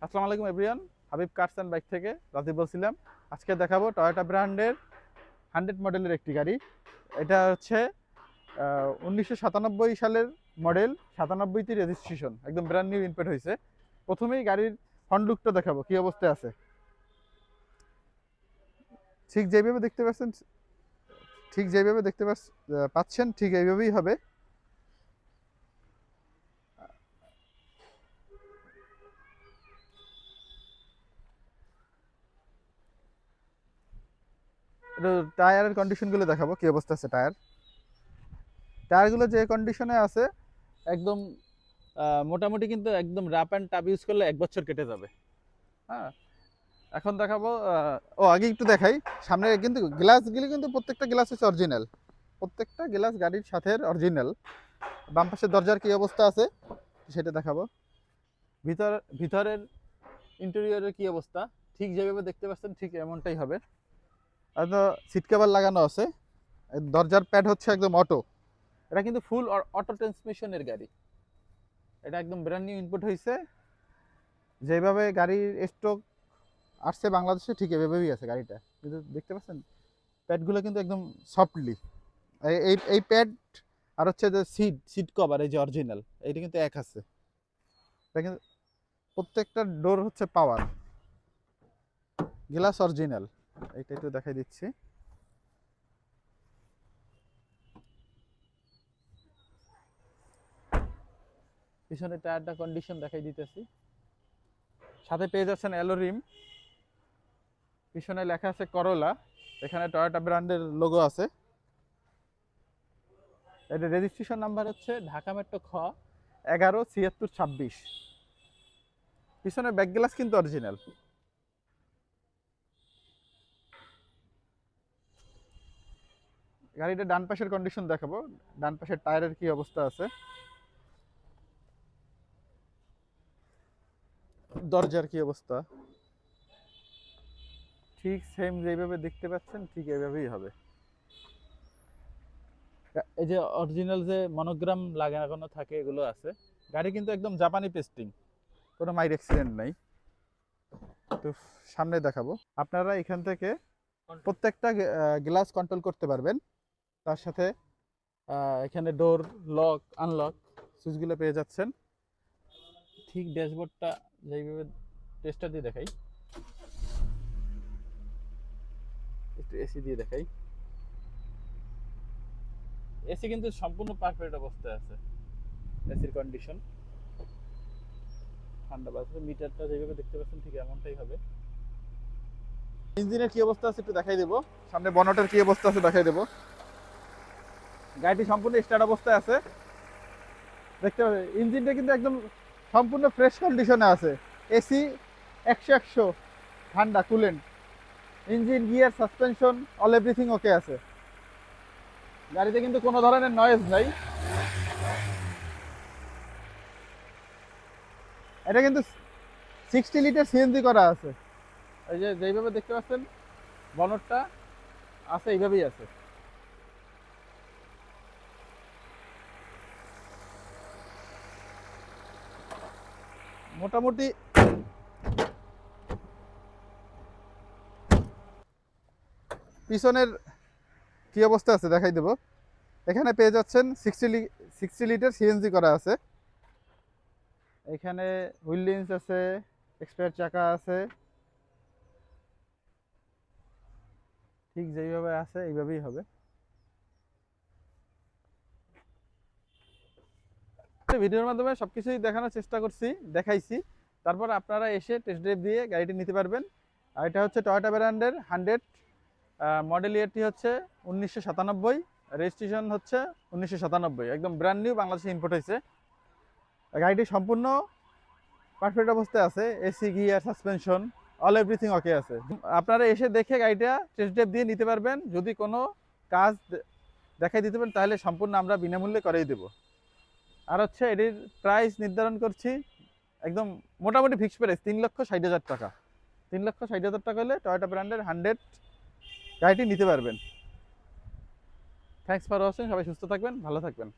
আসসালামু আলাইকুম, everyone. Habib cars and bike থেকে রাজীব বলছিলাম। আজকে দেখাবো টয়োটা ব্র্যান্ডের হান্ড্রেড মডেলের একটি গাড়ি। এটা হচ্ছে উনিশশো সাতানব্বই সালের মডেল, সাতানব্বইতে রেজিস্ট্রেশন একদম ব্র্যান্ড নিউ ইনপেট হয়েছে। প্রথমেই গাড়ির ফ্রন্ট লুকটা দেখাবো, কী অবস্থায় আছে। ঠিক যেভাবে দেখতে পাচ্ছেন, ঠিক যেভাবে দেখতে পাচ্ছ- পাচ্ছেন, ঠিক এইভাবেই হবে। টায়ারের কন্ডিশনগুলো দেখাবো, কী অবস্থা আছে টায়ার টায়ারগুলো যে কন্ডিশনে আছে, একদম মোটামুটি কিন্তু একদম রাপ অ্যান্ড টাপ ইউজ করলে এক বছর কেটে যাবে। হ্যাঁ? এখন দেখাবো ও, আগে একটু দেখাই। সামনে কিন্তু গ্লাসগুলি কিন্তু প্রত্যেকটা গ্লাস হচ্ছে অরিজিনাল প্রত্যেকটা গ্লাস গাড়ির সাথে অরিজিনাল বাম পাশের দরজার কী অবস্থা আছে, সেটা দেখাবো। ভিতর, ভিতরের ইন্টেরিয়রের কী অবস্থা? ঠিক যেভাবে দেখতে পাচ্ছেন, ঠিক এমনটাই হবে। সিট কভার লাগানো আছে। দরজার প্যাড হচ্ছে একদম অটো এটা কিন্তু ফুল অটো ট্রান্সমিশনের গাড়ি। এটা একদম ব্র্যান্ড নিউ ইনপুট হয়েছে যেভাবে গাড়ির স্ট্রোক আসছে বাংলাদেশে, ঠিক এভাবেই আছে গাড়িটা। কিন্তু দেখতে পাচ্ছেন প্যাডগুলো কিন্তু একদম সফটলি এই এই প্যাড আর হচ্ছে যে সিট সিট কভার এই যে অরিজিনাল এইটা কিন্তু এক আছে। এটা কিন্তু প্রত্যেকটা ডোর হচ্ছে পাওয়ার গ্লাস অরিজিনাল এইটা একটু দেখাই দিচ্ছি। পিছনের টায়ারটা কন্ডিশন দেখাই দিতেছি। সাথে পেয়ে যাচ্ছেন অ্যালো রিম পিছনে লেখা আছে করলা এখানে টয়োটা ব্র্যান্ডের লোগো আছে। এটা রেজিস্ট্রেশন নাম্বার হচ্ছে ঢাকা মেট্রো খ এগারো ছিয়াত্তর ছাব্বিশ। পিছনে ব্যাক গ্লাস কিন্তু অরিজিনাল গাড়িটা ডান পাশের কন্ডিশন দেখাবো। ডান পাশের টায়ারের কি অবস্থা আছে? দরজার কি অবস্থা? ঠিক সেম যেভাবে দেখতে পাচ্ছেন, ঠিক এইভাবেই হবে। এই যে অরিজিনাল যে মনোগ্রাম লাগানো থাকে, এগুলো আছে। গাড়ি কিন্তু একদম জাপানি পেস্টিং কোনো মাইর অ্যাক্সিডেন্ট নাই। তো সামনে দেখাবো। আপনারা এখান থেকে প্রত্যেকটা গ্লাস কন্ট্রোল করতে পারবেন। তার সাথে এখানে ডোর লক আনলক সুইচগুলো পেয়ে যাচ্ছেন। ঠিক ড্যাশবোর্ডটা যেইভাবে টেস্টার দিয়ে দেখাই। একটু এসি দিয়ে দেখাই। এসি কিন্তু সম্পূর্ণ পারফেক্ট অবস্থায় আছে। এসির কন্ডিশন ঠান্ডা বাতাসে মিটারটা যেভাবে দেখতে পাচ্ছেন ঠিক এমনটাই হবে। ইঞ্জিনের কি অবস্থা আছে একটু দেখাই দেবো। সামনে বনটের কি অবস্থা আছে দেখাই দেবো। গাড়িটি সম্পূর্ণ স্টার্ট অবস্থায় আছে। দেখতে পাবে ইঞ্জিনটা কিন্তু একদম সম্পূর্ণ ফ্রেশ কন্ডিশনে আছে। এসি একশো একশো, ঠান্ডা coolant engine, gear suspension all everything okay আছে। গাড়িতে কিন্তু কোনো ধরনের নয়েজ নাই। এটা কিন্তু সিক্সটি লিটার সিএনজি করা আছে। এই যে যেইভাবে দেখতে পাচ্ছেন বনরটা আছে, এইভাবেই আছে। মোটামুটি পিছনের কি অবস্থা আছে দেখাই দেবো। এখানে পেয়ে যাচ্ছেন সিক্সটি সিক্সটি লিটার সিএনজি করা আছে। এখানে হুইল লিন্স আছে, এক্সপায়ার চাকা আছে। ঠিক যেইভাবে আছে, এইভাবেই হবে। ভিডিওর মাধ্যমে সবকিছুই দেখানোর চেষ্টা করছি, দেখাইছি। তারপর আপনারা এসে টেস্ট ড্রাইভ দিয়ে গাড়িটি নিতে পারবেন। আর এটা হচ্ছে টয়োটা ব্র্যান্ডের হান্ড্রেড মডেল ইয়ারটি হচ্ছে উনিশশো সাতানব্বই রেজিস্ট্রেশন হচ্ছে উনিশশো সাতানব্বই। একদম ব্র্যান্ড নিউ বাংলাদেশে ইম্পোর্ট হয়েছে। গাড়িটি সম্পূর্ণ পারফেক্ট অবস্থায় আছে AC gear suspension all everything okay আছে। আপনারা এসে দেখে গাড়িটা টেস্ট ড্রাইভ দিয়ে নিতে পারবেন। যদি কোনো কাজ দেখাই দিতে পারেন, তাহলে সম্পূর্ণ আমরা বিনামূল্যে করেই দেবো। আর হচ্ছে এটির প্রাইস নির্ধারণ করছি একদম মোটামুটি ফিক্সড প্রাইস তিন লক্ষ ষাট হাজার টাকা। তিন লক্ষ ষাট হাজার টাকা হলে টয়োটা ব্র্যান্ডের হান্ড্রেড গাড়িটি নিতে পারবেন। থ্যাংকস ফর ওয়াচিং সবাই সুস্থ থাকবেন, ভালো থাকবেন।